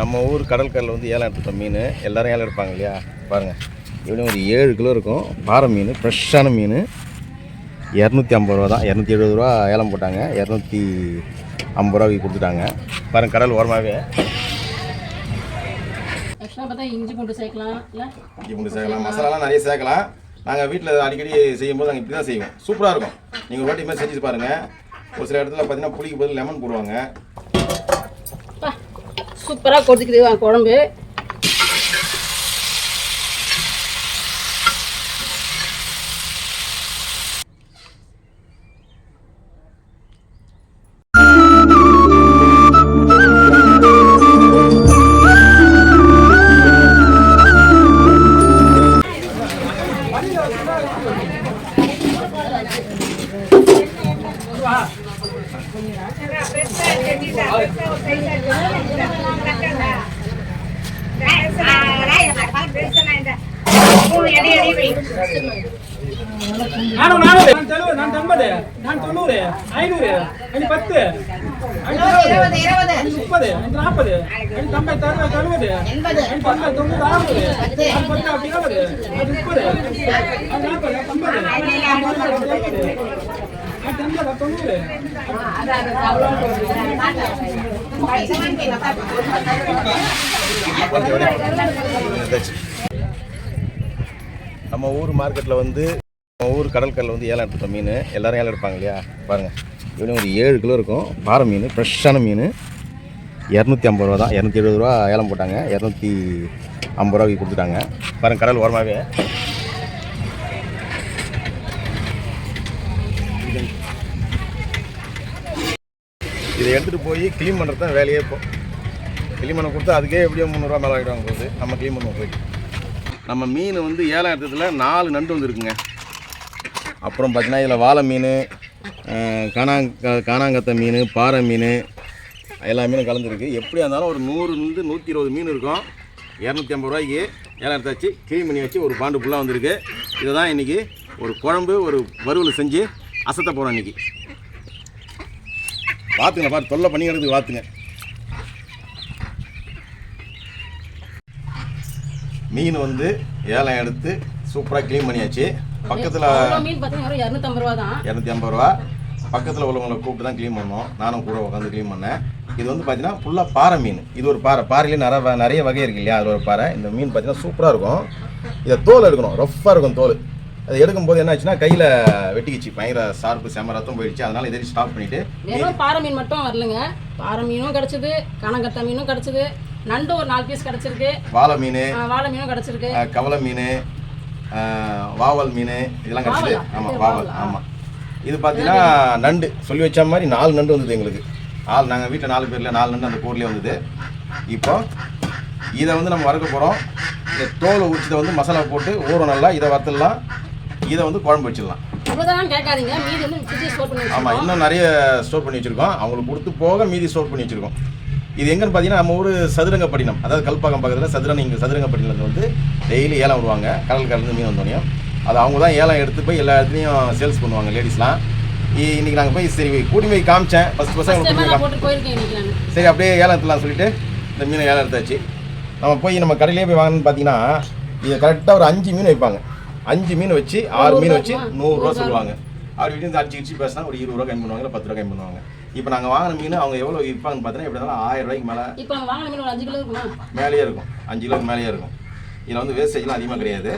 நம்ம ஊர் கடற்கரையில் வந்து ஏலம் எடுத்துட்டோம் மீன். எல்லாரும் ஏலம் எடுப்பாங்க இல்லையா? பாருங்கள் எப்படியும் ஒரு ஏழு கிலோ இருக்கும். பாறை மீன் ஃப்ரெஷ்ஷான மீன். இரநூத்தி ஐம்பது ரூபா தான். இரநூத்தி எழுபது ரூபா ஏலம் போட்டாங்க. இரநூத்தி ஐம்பது ரூபாய்க்கு கொடுத்துட்டாங்க. பாருங்கள் கடல் ஓரமாகவே இஞ்சி பூண்டு சேர்க்கலாம் இஞ்சி பூண்டு சேர்க்கலாம் மசாலாலாம் நிறைய சேர்க்கலாம். நாங்கள் வீட்டில் அடிக்கடி செய்யும்போது நாங்கள் இப்படி தான் செய்வோம். சூப்பராக இருக்கும். நீங்கள் ஒரு வாட்டி மாதிரி செஞ்சு பாருங்கள் ஒரு சில இடத்துல பார்த்தீங்கன்னா புளிக்கு பதில் லெமன் போடுவாங்க. சூப்பராக கொதிக்குது குழம்பு. நம்ம ஊர் மார்க்கெட்டில் வந்து நம்ம ஊர் கடற்கரில் வந்து ஏலம் எடுத்துட்டோம் மீன். எல்லோரும் ஏலம் எடுப்பாங்க இல்லையா? பாருங்கள் இவனும் ஒரு ஏழு கிலோ இருக்கும். பாறை மீன் ஃப்ரெஷ்ஷான மீன். இரநூத்தி ஐம்பது ரூபா தான். இரநூத்தி எழுபது ரூபா ஏலம் போட்டாங்க. இரநூத்தி ஐம்பது ரூபாய்க்கு கொடுத்துட்டாங்க. பாருங்கள் கடல் ஓரமாகவே இதை எடுத்துகிட்டு போய் க்ளீன் பண்ணுறது தான் வேலையே இப்போ. க்ளீன் பண்ண கொடுத்தா அதுக்கே எப்படியோ முந்நூறுரூவா மேலே ஆகிடுவாங்க போகுது நம்ம க்ளீன் பண்ணுவோம் போய். நம்ம மீன் வந்து ஏழாம் இடத்துல நாலு நண்டு வந்துருக்குங்க. அப்புறம் பார்த்தீங்கன்னா இதில் வாழை மீன் காணாங்க காணாங்கத்தை மீன் பாறை மீன் எல்லா மீனும் கலந்துருக்கு. எப்படியா இருந்தாலும் ஒரு நூறுலேருந்து நூற்றி இருபது மீன் இருக்கும். இரநூத்தி ஐம்பது ரூபாய்க்கு ஏழாம் எடுத்தாச்சு க்ளீன் பண்ணி வச்சு ஒரு பாண்டு ஃபுல்லாக வந்திருக்கு. இதை தான் இன்றைக்கி ஒரு குழம்பு ஒரு வறுவல் செஞ்சு அசத்த போகிறோம் இன்றைக்கி பார்த்துங்க பார்த்து தொல்லை பண்ணி கிடக்குது பார்த்துங்க மீன் வந்து ஏலம் எடுத்து சூப்பராக க்ளீன் பண்ணியாச்சு. பக்கத்தில் அவ்வளோ மீன் பார்த்தீங்கன்னா வெறும் இரநூத்தம்பது ரூபா தான் இரநூத்தி ஐம்பது ரூபா. பக்கத்தில் உள்ளவங்களை கூப்பிட்டு தான் க்ளீன் பண்ணோம். நானும் கூட உட்காந்து க்ளீன் பண்ணேன். இது வந்து பார்த்தீங்கன்னா ஃபுல்லாக பாறை மீன். இது ஒரு பாறை. பாறையிலே நிறைய நிறைய வகை இருக்கு இல்லையா? அது ஒரு பாறை. இந்த மீன் பார்த்தீங்கன்னா சூப்பராக இருக்கும். இதை தோல் எடுக்கணும். ரஃப்பாக இருக்கும் தோல். அது எடுக்கும்போது என்ன ஆச்சுன்னா கையில் வெட்டிக்கிச்சு. பயங்கர சார்பு செம ரத்தம் போயிடுச்சு. அதனால இதை ஸ்டாப் பண்ணிவிட்டு வெறும் பாறை மீன் மட்டும் வரலங்க. பாறை மீனும் கிடச்சிது கனகத்த மீனும் கிடச்சிது. நண்டு ஒரு நாலு பீஸ் கிடச்சிருக்கு. வாழை மீன் வாழை மீனும் கிடச்சிருக்கு. கவலை மீன் வாவல் மீன் இதெல்லாம் கிடச்சிது? ஆமாம் வாவலா? ஆமாம் இது பார்த்தீங்கன்னா நண்டு சொல்லி வச்ச மாதிரி நாலு நண்டு வந்தது எங்களுக்கு. ஆள் நாங்கள் வீட்டில் நாலு பேரில் நாலு நண்டு அந்த கூர்லேயே வந்தது. இப்போ இதை வந்து நம்ம வறுக்க போகிறோம் இந்த தோலை உரிச்சதை வந்து மசாலா போட்டு ஊறும் நல்லா இதை வறுத்துடலாம். இதை வந்து குழம்பு வச்சிடலாம். ஆமாம் இன்னும் நிறைய ஸ்டோர் பண்ணி வச்சுருக்கோம். அவங்களுக்கு கொடுத்து போக மீதி ஸ்டோர் பண்ணி வச்சுருக்கோம். இது எங்கன்னு பார்த்தீங்கன்னா நம்ம ஊர் சதுரங்கப்பட்டினம். அதாவது கல்பாக்கம் பக்கத்தில் சதுரங்க இங்கே சதுரங்கப்பட்டினத்தில் வந்து டெய்லி ஏலம் விடுவாங்க கடல் கடந்து மீன் வந்தோடனையும் அது அவங்க தான் ஏலம் எடுத்து போய் எல்லா இடத்துலையும் சேல்ஸ் பண்ணுவாங்க லேடிஸ்லாம் இ- இன்னைக்கு நாங்கள் போய் சரி கூட்டி போய் காமிச்சேன். ஃபஸ்ட் ஃபஸ்ட் பசங்க டைமாக நான் போட்டு போயிருக்கேன் இன்னைக்கு நான். சரி அப்படியே ஏலம் எடுத்துலாம் சொல்லிட்டு இந்த மீனை ஏலம் எடுத்தாச்சு. நம்ம போய் நம்ம கடையிலே போய் வாங்கணும்னு பார்த்தீங்கன்னா இது கரெக்டாக ஒரு அஞ்சு மீன் வைப்பாங்க. அஞ்சு மீன் வச்சு ஆறு மீன் வச்சு நூறுரூவா சொல்லுவாங்க. இப்படி இந்த அடிச்சு கிடிச்சு பேசினா ஒரு இருபது ரூபா கம்மி பண்ணுவாங்க இல்லை பத்து ரூபா கம்மி பண்ணுவாங்க. இப்போ நாங்கள் வாங்கின மீன் அவங்க எவ்வளோ விற்பாங்கன்னு பார்த்தீங்கன்னா எப்படி இருந்தாலும் ஆயிரம் ரூபாய்க்கு மேலே இப்போ வாங்கின மீன் அஞ்சு கிலோ இருக்குமா? மேலேயே இருக்கும். அஞ்சு கிலோக்கு மேலேயே இருக்கும். இதில் வந்து வேஸ்டேஜ்லாம் அதிகமாக கிடையாது.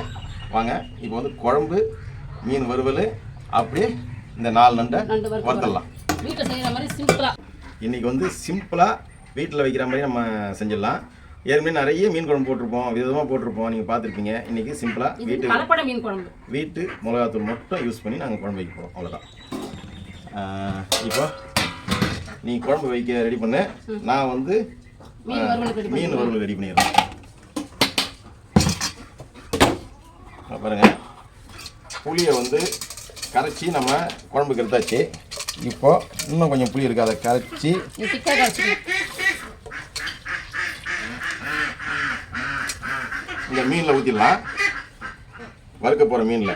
வாங்க இப்போ வந்து குழம்பு மீன் வறுவல் அப்படியே இந்த நாலு நண்டை நண்டு வறுத்து வறுத்துடலாம் வீட்டில் செய்கிற மாதிரி சிம்பிளாக இன்றைக்கி வந்து சிம்பிளாக வீட்டில் வைக்கிற மாதிரி நம்ம செஞ்சிடலாம். ஏற்கனவே நிறைய மீன் குழம்பு போட்டிருப்போம் விதமாக போட்டிருப்போம் நீங்கள் பார்த்துருப்பீங்க. இன்றைக்கி சிம்பிளாக வீட்டு கலப்பட மீன் குழம்பு. வீட்டு மிளகாத்தூள் மட்டும் யூஸ் பண்ணி நாங்கள் குழம்பு வைக்க போகிறோம் அவ்வளோதான் இப்போ நீ குழம்பு வைக்க ரெடி பண்ணு. நான் வந்து மீன் வறுவல் ரெடி பண்ணிடுறேன் இங்க பாருங்க. புளியை வந்து கரைச்சி நம்ம குழம்புக்கு எடுத்தாச்சு. இப்போ இன்னும் கொஞ்சம் புளி இருக்கு அதை கரைச்சி இந்த மீனில் ஊற்றிடலாம் வறுக்க போகிற மீனில்.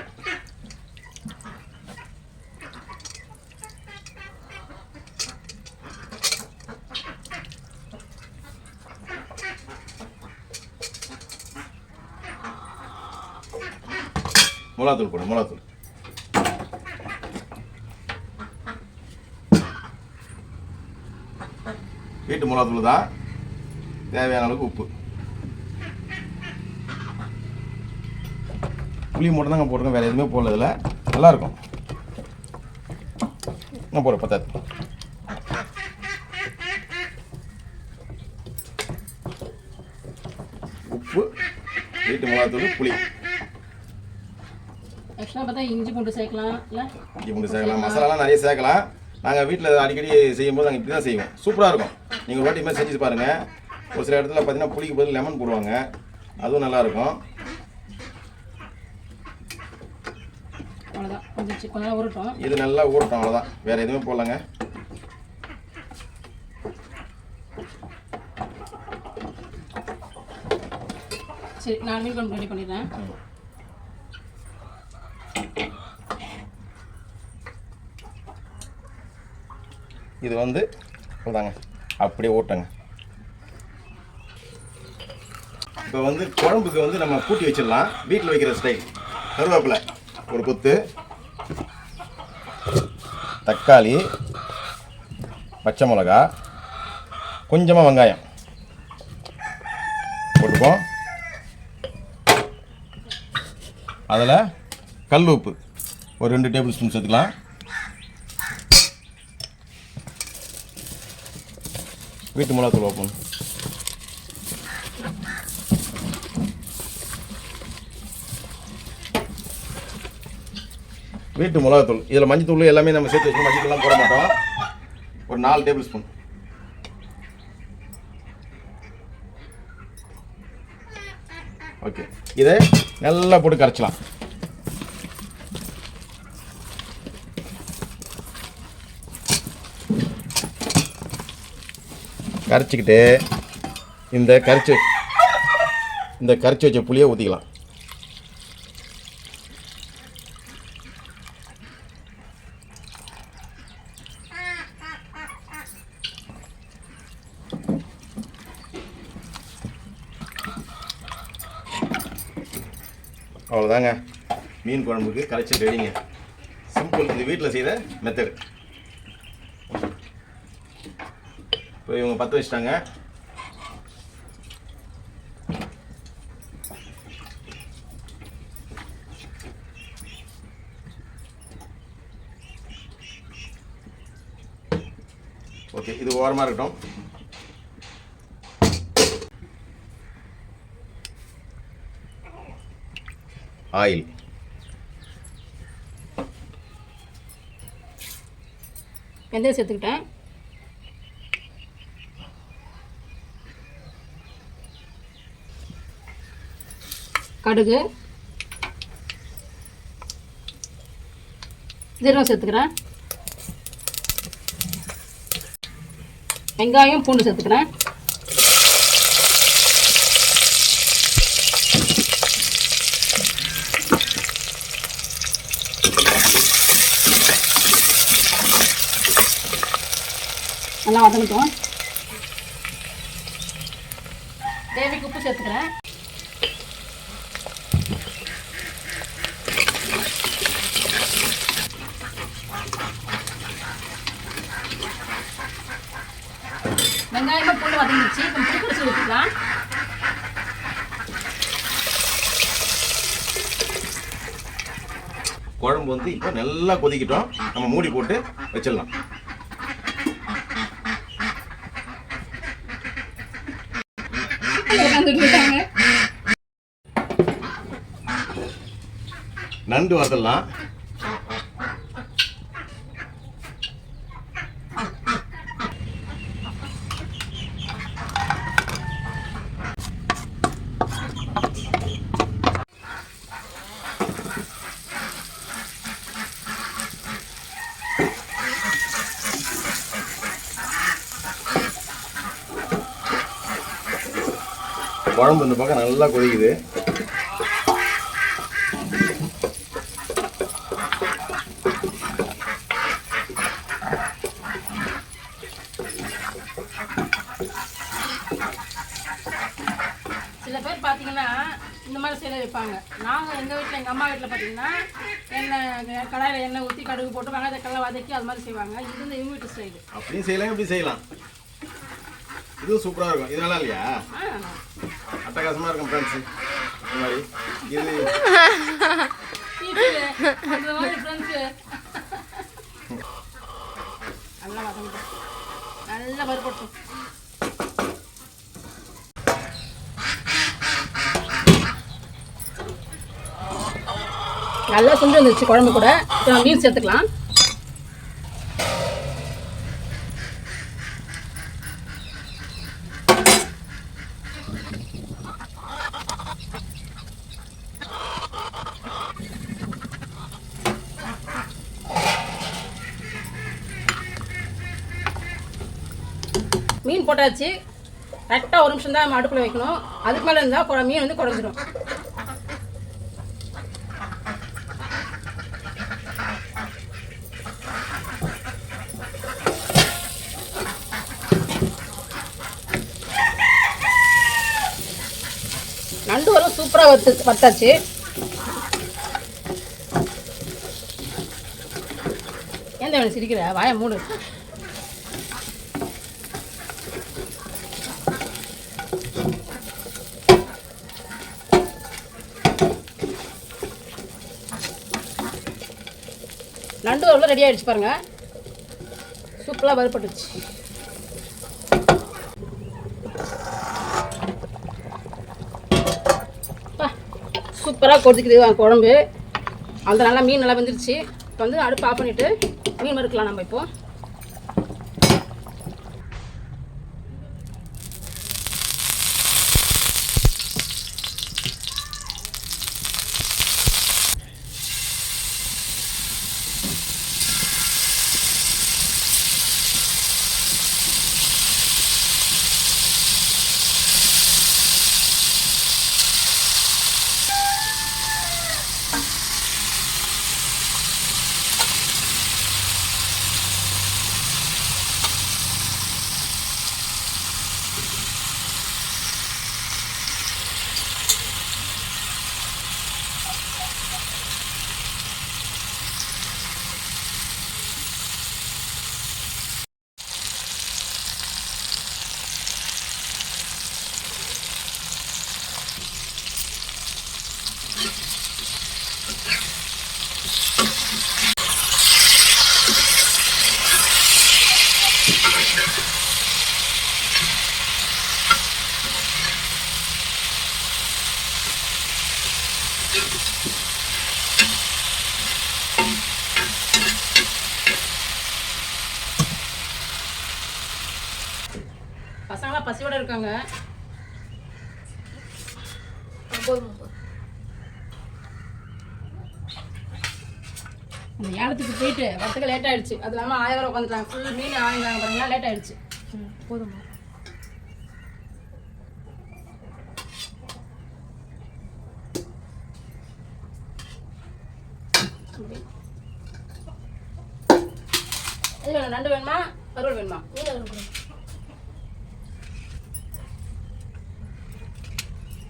மிளகாத்தூள் போடு மிளகாத்தூள் வீட்டு மிளகாத்தூள் தான் தேவையான அளவுக்கு உப்பு. புளி மட்டும் தாங்க போட்டுருக்கோம் வேறு எதுவுமே போடல இதில். நல்லாயிருக்கும். நான் போடுறேன் பத்தாது. உப்பு வீட்டு மிளகாத்தூள் புளி. எக்ஸ்ட்ரா பார்த்தா இஞ்சி பூண்டு சேர்க்கலாம் இல்லை? இஞ்சி பூண்டு சேர்க்கலாம் மசாலாலாம் நிறைய சேர்க்கலாம். நாங்கள் வீட்டில் அடிக்கடி செய்யும்போது நாங்கள் இப்படி தான் செய்வோம். சூப்பராக இருக்கும். நீங்கள் ஒரு வாட்டி மாதிரி செஞ்சு பாருங்கள் ஒரு சில இடத்துல பார்த்தீங்கன்னா புளிக்கு பதில் லெமன் போடுவாங்க. அதுவும் நல்லாயிருக்கும் இது நல்லா ஊறட்டும். அவ்வளோதான் வேறு எதுவுமே போடலங்க. சரி நான் மீன் குழம்பு ரெடி பண்ணிடுறேன். இது வந்து அவ்வளோதாங்க அப்படியே ஓட்டங்க இப்போ வந்து குழம்புக்கு வந்து நம்ம கூட்டி வச்சிடலாம். வீட்டில் வைக்கிற ஸ்டைல் கருவேப்பிலை ஒரு கொத்து. தக்காளி பச்சை மிளகா கொஞ்சமாக வெங்காயம். போட்டுப்போம். அதில் கல் உப்பு. ஒரு ரெண்டு டேபிள் ஸ்பூன் சேர்த்துக்கலாம். வீட்டு மிளகாத்தூள் வைப்போம் வீட்டு மிளகாத்தூள் இதில் மஞ்சத்தூள் எல்லாமே நம்ம சேர்த்து வச்சு மஞ்சத்தூள்லாம் போட மாட்டோம் ஒரு நாலு டேபிள் ஸ்பூன் ஓகே இதை நல்லா போட்டு கரைச்சலாம் கரைச்சிக்கிட்டு இந்த கரைச்சி இந்த கரைச்சி வச்ச புளியை ஊற்றிக்கலாம் அவ்வளோதாங்க மீன் குழம்புக்கு கரைச்சி ரெடிங்க சிம்பிள் இது வீட்டில் செய்த மெத்தடு இவங்க பற்ற வச்சிட்டாங்க. ஓகே இது ஓரமாக இருக்கட்டும். ஆயில் வெந்தயம் சேர்த்துக்கிட்டேன் கடுகு. ஜீரகம் சேர்த்துக்கிறேன். வெங்காயம் பூண்டு சேர்த்துக்கிறேன். நல்லா வதங்கட்டும். தேவைக்கு உப்பு சேர்த்துக்கிறேன். பூண்டு வதங்கிடுச்சு. இப்போ புளிக்கரிசி ஊற்றிக்கலாம் குழம்பு வந்து இப்போ நல்லா கொதிக்கிட்டோம். நம்ம மூடி போட்டு வச்சிடலாம். நண்டு வதலாம். குழம்பு இந்த பக்கம் நல்லா கொதிக்குது. சில பேர் பார்த்தீங்கன்னா இந்த மாதிரி செய்ய வைப்பாங்க. நாங்கள் எங்கள் வீட்டில் எங்கள் அம்மா வீட்டில் பார்த்தீங்கன்னா எண்ணெய் கடாயில் எண்ணெய் ஊற்றி கடுகு போட்டு கடலை வதக்கி அது மாதிரி செய்வாங்க. இது வந்து எங்கள் வீட்டு ஸ்டைலு அப்படியும் செய்யலாம் இப்படி செய்யலாம். இதுவும் சூப்பராக இருக்கும். இது நல்லா இல்லையா? ஆ இருக்கும் ஃப்ரெண்ட்ஸு இந்த மாதிரி. இது நல்லா வதங்கட்டும் நல்லா வறுபட்டும் நல்லா சுண்டு வந்துருச்சு குழம்பு கூட. இப்போ மீன் சேர்த்துக்கலாம் மீன் போட்டாச்சு. கரெக்டாக ஒரு நிமிஷம் தான் நம்ம அடுப்பில் வைக்கணும். அதுக்கு மேலே இருந்தால் மீன் வந்து குறைஞ்சிடும். நண்டு வரும் சூப்பராக வத்து வத்தாச்சு. ஏன் வேணும் சிரிக்கிற? வாய மூடு நண்டு வரல ரெடி ஆகிடுச்சு பாருங்க சூப்பராக வறுப்பட்டுச்சு சூப்பராக கொதிக்குது குழம்பு. அந்த நல்லா மீன் நல்லா வெந்துருச்சு. இப்போ வந்து அடுப்பு ஆஃப் பண்ணிவிட்டு மீன் வறுக்கலாம் நம்ம இப்போது இருக்காங்க. அந்த ஏலத்துக்கு போயிட்டு வரத்துக்கு லேட் ஆயிடுச்சு. அது இல்லாமல் ஆயிரம் உட்காந்துட்டாங்க. ஃபுல் மீன் ஆயிரம் பாருங்களா லேட் ஆயிடுச்சு. போதுமா எது வேணும்? நண்டு வேணுமா? வறுவல் வேணுமா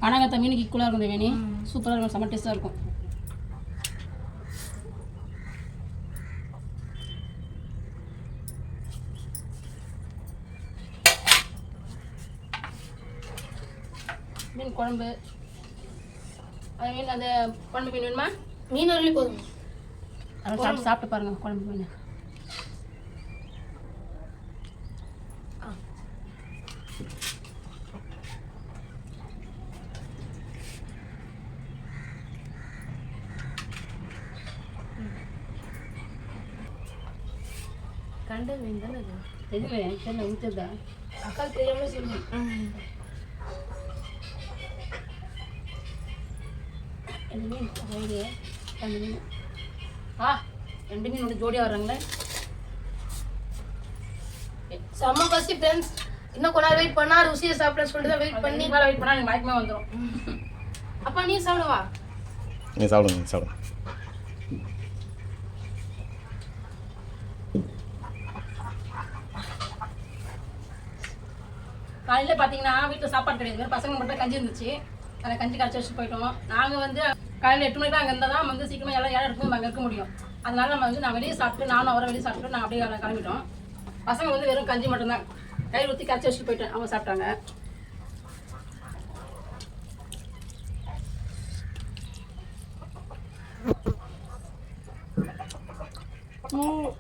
கனகத்த மீனுக்கு ஈக்குவலாக இருக்கும் வேணி சூப்பராக இருக்கும் செம்ம டேஸ்ட்டாக இருக்கும். மீன் குழம்பு. அது மீன் அந்த குழம்பு மீன் வேணுமா? மீன் வரலி போதும். சாப்பிட்டு சாப்பிட்டு பாருங்க குழம்பு மீன். மீன் தானே அது ஊற்றுதா அக்கா ரெண்டு மீன் வயிறு ரெண்டு மீன் ஆ ரெண்டு மீன் ஜோடியாக வர்றாங்களே செம்ம பசி ஃப்ரெண்ட்ஸ் இன்னும் கொஞ்ச நேரம் வெயிட் பண்ணா ருசியை சாப்பிட சொல்லிட்டு தான் வெயிட் பண்ணி மேலே வெயிட் பண்ணால் எனக்கு மயக்கமே வந்துடும் அப்பா நீ சாப்பிடுவா நீ சாப்பிடுங்க சாப்பிடுங்க காலையில் பார்த்தீங்கன்னா வீட்டில் சாப்பாடு கிடையாது. பசங்க மட்டும் கஞ்சி இருந்துச்சு. அதை கஞ்சி கரைச்சி வச்சுட்டு போயிட்டோம். நாங்கள் வந்து காலையில் எட்டு மணிக்கு அங்கே இருந்தால் தான் வந்து சீக்கிரமாக எல்லாம் ஏழை இருக்கும் அங்கே இருக்க முடியும். அதனால நம்ம வந்து நான் வெளியே சாப்பிட்டு நானும் அவரை வெளியே சாப்பிட்டு நான் அப்படியே கிளம்பிட்டோம். பசங்க வந்து வெறும் கஞ்சி மட்டும்தான். கை ஊற்றி கரைச்சி வச்சுட்டு போயிட்டேன் அவங்க சாப்பிட்டாங்க. ம்.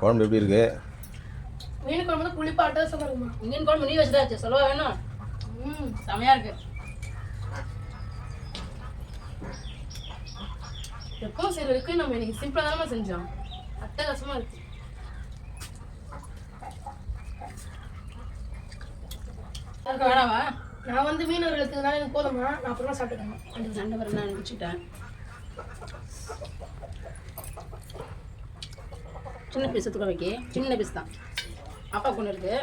குழம்பு எப்படி இருக்கு? மீன் குழம்பு புளிப்பா அட்டகாசமா இருக்குமா? மீன் குழம்பு நீ வச்சுதாச்சு. சொல்லவா வேணும் ம் செமையாக இருக்கு. எப்பவும் சரி வரைக்கும் நம்ம இன்னைக்கு சிம்பிளா தானே செஞ்சோம். அட்டகாசமா இருக்கு. வேணாவா? நான் வந்து மீனவர்கள் இருக்கிறதுனால எனக்கு போதுமா நான் அப்புறமா சாப்பிட்டுக்கிறேன். அந்த சண்டை வர நான் வச்சுட்டேன் சின்ன பீஸ் எடுத்துக்க வைக்கி. சின்ன பீஸ் தான். அப்பா கொண்டு இருக்கு.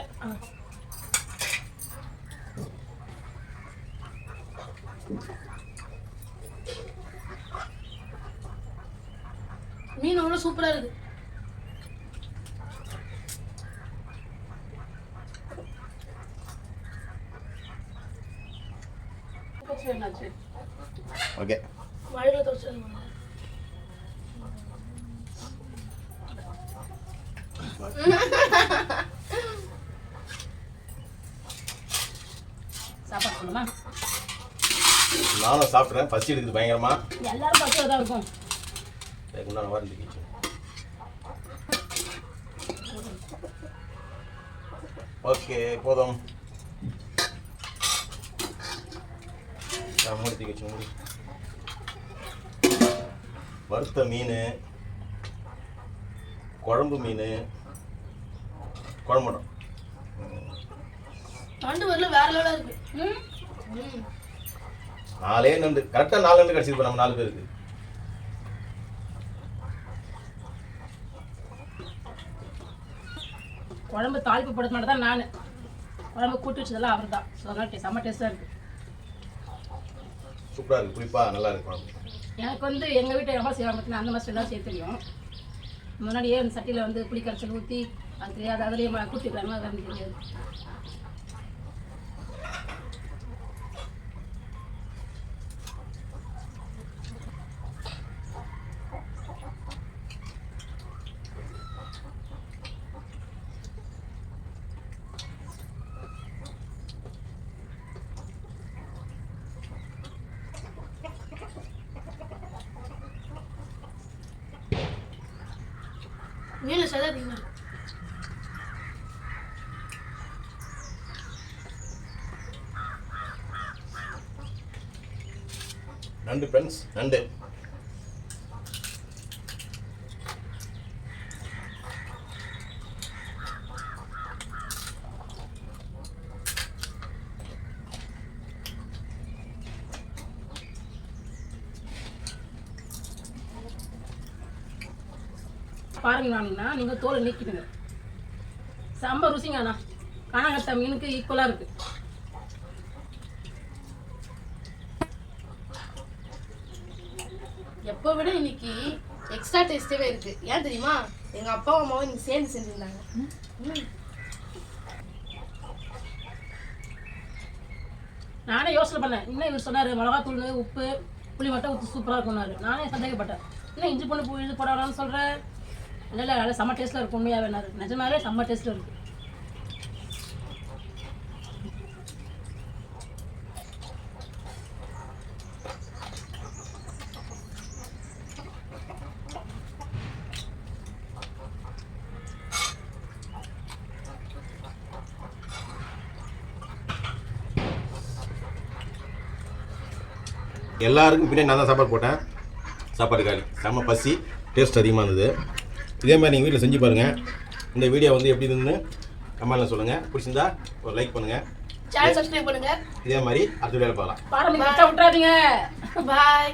மீன் அவ்வளோ சூப்பரா இருக்கு. சாப்பாடு சொல்லுமா நானும் சாப்பிட்றேன். பசி எடுக்குது பயங்கரமா. எல்லாரும் தான் இருக்கும். அதுக்கு வாரம் கிச்சன் ஓகே போதும். மூடி வச்சு மூடி. வறுத்த மீன் குழம்பு மீன் குழம்பு மட்டும். நண்டு வரல வேற லெவலா இருக்கு. ம். நாலே நண்டு கரெக்டாக நாலு நண்டு கிடச்சிது நம்ம நாலு பேருக்கு. குழம்பு தாளிப்பு போடுறது மட்டும் தான் நான். குழம்பு கூட்டி வச்சதெல்லாம் அவர் தான் ஸோ அதனால் டே செம்ம டேஸ்ட்டாக இருக்குது சூப்பராக இருக்குது புளிப்பாக நல்லா இருக்கு குழம்பு எனக்கு வந்து எங்கள் வீட்டை எவ்வளோ செய்வாங்க பார்த்தீங்கன்னா அந்த மாதிரி எல்லாம் செய்ய தெரியும். முன்னாடியே அந்த சட்டியில் வந்து புளி கரைச்சல் ஊற்றி அது தெரியாது அதுலேயே கூட்டிக்கிறாங்க அது தெரியாது. மீன் சதா அதிகமா நண்டு ஃப்ரெண்ட்ஸ் நண்டு. பாருங்க வாங்கினா நீங்கள் தோலை நீக்கிடுங்க. செம்ம ருசிங்க அண்ணா. காணாங்கத்த மீனுக்கு ஈக்குவலாக இருக்குது எப்போ விட இன்னைக்கு எக்ஸ்ட்ரா டேஸ்டேவே இருக்கு. ஏன் தெரியுமா? எங்க அப்பா அம்மாவும் இன்னைக்கு சேர்ந்து செஞ்சிருந்தாங்க. நானே யோசனை பண்ணேன். இன்னும் இவர் சொன்னார் மிளகாத்தூள் உப்பு புளி மட்டும் ஊற்றி சூப்பராக இருக்கும்னாரு. நானே சந்தேகப்பட்டேன். இன்னும் இஞ்சி பொண்ணு பூ இது போடாதான்னு சொல்கிறேன் இல்லை இல்லை நல்லா செம்ம டேஸ்ட்டில் இருக்கும் உண்மையாக வேணாரு நிஜமாவே செம்ம டேஸ்ட்டில் இருக்கும். எல்லாருக்கும் பின்னாடி நான் தான் சாப்பாடு போட்டேன். சாப்பாடு காலி. செம்ம பசி. டேஸ்ட் அதிகமாக இருந்தது இதே மாதிரி நீங்கள் வீட்டில் செஞ்சு பாருங்கள் இந்த வீடியோ வந்து எப்படி இருந்துன்னு கமெண்ட்டில் சொல்லுங்கள் பிடிச்சிருந்தா ஒரு லைக் பண்ணுங்கள் சேனல் சப்ஸ்கிரைப் பண்ணுங்க. இதே மாதிரி அடுத்த வீடியோவில் பார்க்கலாம். பாய்